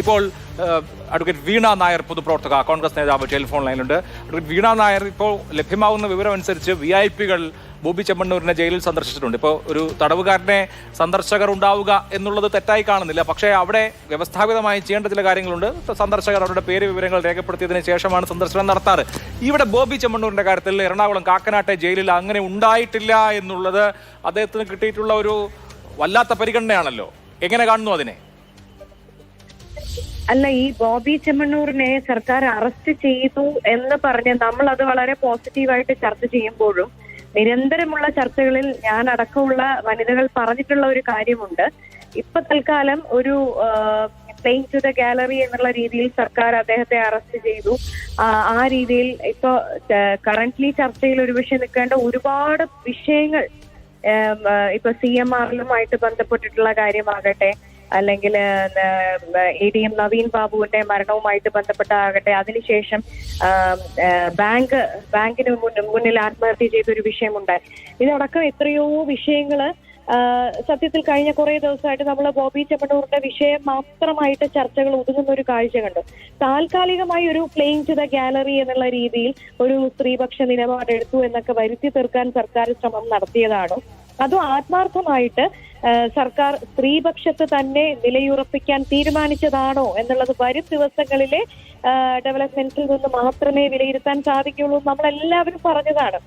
ഇപ്പോൾ അഡ്വക്കേറ്റ് വീണ നായർ പൊതുപ്രവർത്തക കോൺഗ്രസ് നേതാവ് ടെലിഫോൺ ലൈനിലുണ്ട്. അഡ്വക്കേറ്റ് വീണ നായർ ഇപ്പോൾ ലഭ്യമാകുന്ന വിവരം അനുസരിച്ച് വി ഐ പികൾ ബോബി ചെമ്മണ്ണൂരിനെ ജയിലിൽ സന്ദർശിച്ചിട്ടുണ്ട്. ഇപ്പോൾ ഒരു തടവുകാരനെ സന്ദർശകർ ഉണ്ടാവുക എന്നുള്ളത് തെറ്റായി കാണുന്നില്ല. പക്ഷേ അവിടെ വ്യവസ്ഥാപിതമായി ചെയ്യേണ്ട ചില കാര്യങ്ങളുണ്ട്. സന്ദർശകർ അവരുടെ പേര് വിവരങ്ങൾ രേഖപ്പെടുത്തിയതിന് ശേഷമാണ് സന്ദർശനം നടത്താറ്. ഇവിടെ ബോബി ചെമ്മണ്ണൂരിന്റെ കാര്യത്തിൽ എറണാകുളം കാക്കനാട്ടെ ജയിലിൽ അങ്ങനെ ഉണ്ടായിട്ടില്ല എന്നുള്ളത് അദ്ദേഹത്തിന് കിട്ടിയിട്ടുള്ള ഒരു വല്ലാത്ത പരിഗണനയാണല്ലോ. എങ്ങനെ കാണുന്നു അതിനെ? അല്ല ഈ ബോബി ചെമ്മണ്ണൂരിനെ സർക്കാർ അറസ്റ്റ് ചെയ്തു എന്ന് പറഞ്ഞ് നമ്മൾ അത് വളരെ പോസിറ്റീവായിട്ട് ചർച്ച ചെയ്യുമ്പോഴും നിരന്തരമുള്ള ചർച്ചകളിൽ ഞാൻ അടക്കമുള്ള വനിതകൾ പറഞ്ഞിട്ടുള്ള ഒരു കാര്യമുണ്ട്. ഇപ്പൊ തൽക്കാലം ഒരു പ്ലെയിൻ ടു ദ ഗാലറി എന്നുള്ള രീതിയിൽ സർക്കാർ അദ്ദേഹത്തെ അറസ്റ്റ് ചെയ്തു. ആ, രീതിയിൽ ഇപ്പൊ കറന്റ്ലി ചർച്ചയിൽ ഒരു വിഷയം നിൽക്കേണ്ട ഒരുപാട് വിഷയങ്ങൾ ഇപ്പൊ സി എം ആറിലുമായിട്ട് ബന്ധപ്പെട്ടിട്ടുള്ള കാര്യമാകട്ടെ അല്ലെങ്കിൽ എ ഡി എം നവീൻ ബാബുവിന്റെ മരണവുമായിട്ട് ബന്ധപ്പെട്ടാകട്ടെ. അതിനുശേഷം ബാങ്ക് ബാങ്കിന് മുന്നിൽ ആത്മഹത്യ ചെയ്തൊരു വിഷയമുണ്ടായി ഇതടക്കം എത്രയോ വിഷയങ്ങൾ സത്യത്തിൽ കഴിഞ്ഞ കുറേ ദിവസമായിട്ട് നമ്മൾ ബോബി ചെമ്മണ്ണൂറിന്റെ വിഷയം മാത്രമായിട്ട് ചർച്ചകൾ ഒതുങ്ങുന്ന ഒരു കാഴ്ച കണ്ടു. താൽക്കാലികമായി ഒരു പ്ലെയിൻ ടു ദ ഗാലറി എന്നുള്ള രീതിയിൽ ഒരു സ്ത്രീപക്ഷ നിലപാടെടുത്തു എന്നൊക്കെ വരുത്തി തീർക്കാൻ സർക്കാർ ശ്രമം നടത്തിയതാണോ? അതോ ആത്മാർത്ഥമായിട്ട് സർക്കാർ സ്ത്രീപക്ഷത്ത് തന്നെ നിലയുറപ്പിക്കാൻ തീരുമാനിച്ചതാണോ എന്നുള്ളത് വരും ദിവസങ്ങളിലെ ഡെവലപ്മെന്റിൽ നിന്ന് മാത്രമേ വിലയിരുത്താൻ സാധിക്കുള്ളൂ നമ്മൾ നമ്മളെല്ലാവരും പറഞ്ഞതാണ്.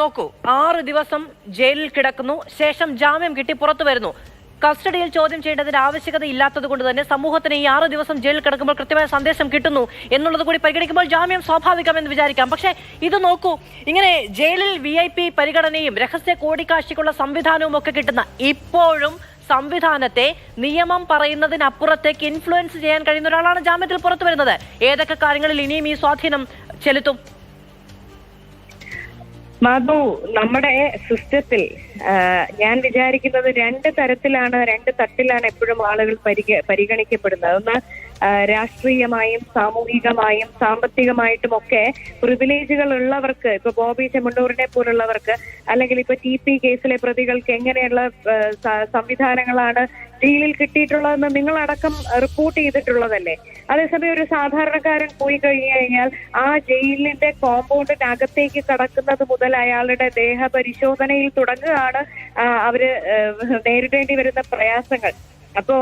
നോക്കൂ ആറ് ദിവസം ജയിലിൽ കിടക്കുന്നു ശേഷം ജാമ്യം കിട്ടി പുറത്തു വരുന്നു. കസ്റ്റഡിയിൽ ചോദ്യം ചെയ്യേണ്ടതിന് ആവശ്യകത ഇല്ലാത്തത് കൊണ്ട് തന്നെ സമൂഹത്തിന് ഈ ആറ് ദിവസം ജയിലിൽ കിടക്കുമ്പോൾ കൃത്യമായ സന്ദേശം കിട്ടുന്നു എന്നുള്ളത് കൂടി പരിഗണിക്കുമ്പോൾ ജാമ്യം സ്വാഭാവികമെന്ന് വിചാരിക്കാം. പക്ഷേ ഇത് നോക്കൂ ഇങ്ങനെ ജയിലിൽ വി ഐ പി പരിഗണനയും രഹസ്യ കോടിക്കാശിക്കുള്ള സംവിധാനവും ഒക്കെ കിട്ടുന്ന ഇപ്പോഴും സംവിധാനത്തെ നിയമം പറയുന്നതിനപ്പുറത്തേക്ക് ഇൻഫ്ലുവൻസ് ചെയ്യാൻ കഴിയുന്ന ഒരാളാണ് ജാമ്യത്തിൽ പുറത്തു വരുന്നത്. ഏതൊക്കെ കാര്യങ്ങളിൽ ഇനിയും ഈ സ്വാധീനം ചെലുത്തും? മധു നമ്മുടെ സിസ്റ്റത്തിൽ ഞാൻ വിചാരിക്കുന്നത് രണ്ട് തരത്തിലാണ് രണ്ട് തട്ടിലാണ് എപ്പോഴും ആളുകൾ പരിഗ പരിഗണിക്കപ്പെടുന്നത്. ഒന്ന് രാഷ്ട്രീയമായും സാമൂഹികമായും സാമ്പത്തികമായിട്ടും ഒക്കെ പ്രിവിലേജുകൾ ഉള്ളവർക്ക് ഇപ്പൊ ബോബി ചെമ്മണ്ണൂരിനെ പോലുള്ളവർക്ക് അല്ലെങ്കിൽ ഇപ്പൊ ടി പി കേസിലെ പ്രതികൾക്ക് എങ്ങനെയുള്ള സംവിധാനങ്ങളാണ് ജയിലിൽ കിട്ടിയിട്ടുള്ളതെന്ന് നിങ്ങളടക്കം റിപ്പോർട്ട് ചെയ്തിട്ടുള്ളതല്ലേ? അതേസമയം ഒരു സാധാരണക്കാരൻ പോയി കഴിഞ്ഞു കഴിഞ്ഞാൽ ആ ജയിലിന്റെ കോമ്പൗണ്ടിനകത്തേക്ക് കടക്കുന്നത് മുതൽ അയാളുടെ ദേഹ പരിശോധനയിൽ തുടങ്ങുകയാണ് അവർ നേരിടേണ്ടി വരുന്ന പ്രയാസങ്ങൾ. അപ്പോ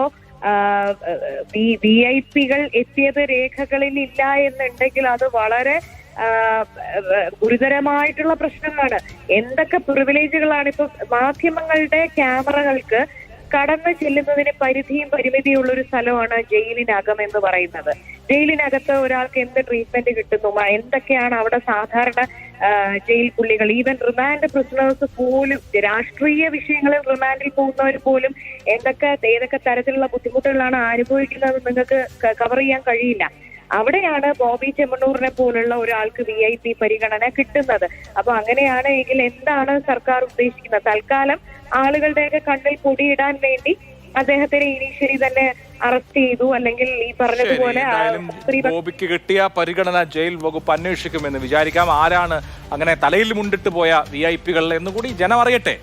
വി ഐ പികൾ എത്തിയത് രേഖകളിൽ ഇല്ല എന്നുണ്ടെങ്കിൽ അത് വളരെ ഗുരുതരമായിട്ടുള്ള പ്രശ്നമാണ്. എന്തൊക്കെ പ്രിവിലേജുകളാണ് ഇപ്പൊ മാധ്യമങ്ങളുടെ ക്യാമറകൾക്ക് കടന്നു ചെല്ലുന്നതിന് പരിധിയും പരിമിതിയുള്ള ഒരു സ്ഥലമാണ് ജയിലിനകം എന്ന് പറയുന്നത്. ജയിലിനകത്ത് ഒരാൾക്ക് എന്ത് ട്രീറ്റ്മെന്റ് കിട്ടുന്നു? എന്തൊക്കെയാണ് അവിടെ സാധാരണ ജയിൽ പുള്ളികൾ? ഈവൻ റിമാൻഡ് പ്രിസണേഴ്സ് പോലും രാഷ്ട്രീയ വിഷയങ്ങളിൽ റിമാൻഡിൽ പോകുന്നവർ പോലും എന്തൊക്കെ ഏതൊക്കെ തരത്തിലുള്ള ബുദ്ധിമുട്ടുകളാണ് അനുഭവിക്കുന്നത് നിങ്ങൾക്ക് കവർ ചെയ്യാൻ കഴിയില്ല. അവിടെയാണ് ബോബി ചെമ്മണ്ണൂറിനെ പോലുള്ള ഒരാൾക്ക് വി ഐ പി പരിഗണന കിട്ടുന്നത്. അപ്പൊ അങ്ങനെയാണ് എങ്കിൽ എന്താണ് സർക്കാർ ഉദ്ദേശിക്കുന്നത്? തൽക്കാലം ആളുകളുടെയൊക്കെ കണ്ണിൽ പൊടിയിടാൻ വേണ്ടി അദ്ദേഹത്തിനെ ഇനീഷ്യലി തന്നെ അറസ്റ്റ് ചെയ്തു. അല്ലെങ്കിൽ ഈ പറഞ്ഞതുപോലെ ബോബിക്ക് കിട്ടിയ പരിഗണന ജയിൽ വകുപ്പ് അന്വേഷിക്കുമെന്ന് വിചാരിക്കാം. ആരാണ് അങ്ങനെ തലയിൽ മുണ്ടിട്ട് പോയ വി ഐ പികൾ എന്നുകൂടി ജനം അറിയട്ടെ.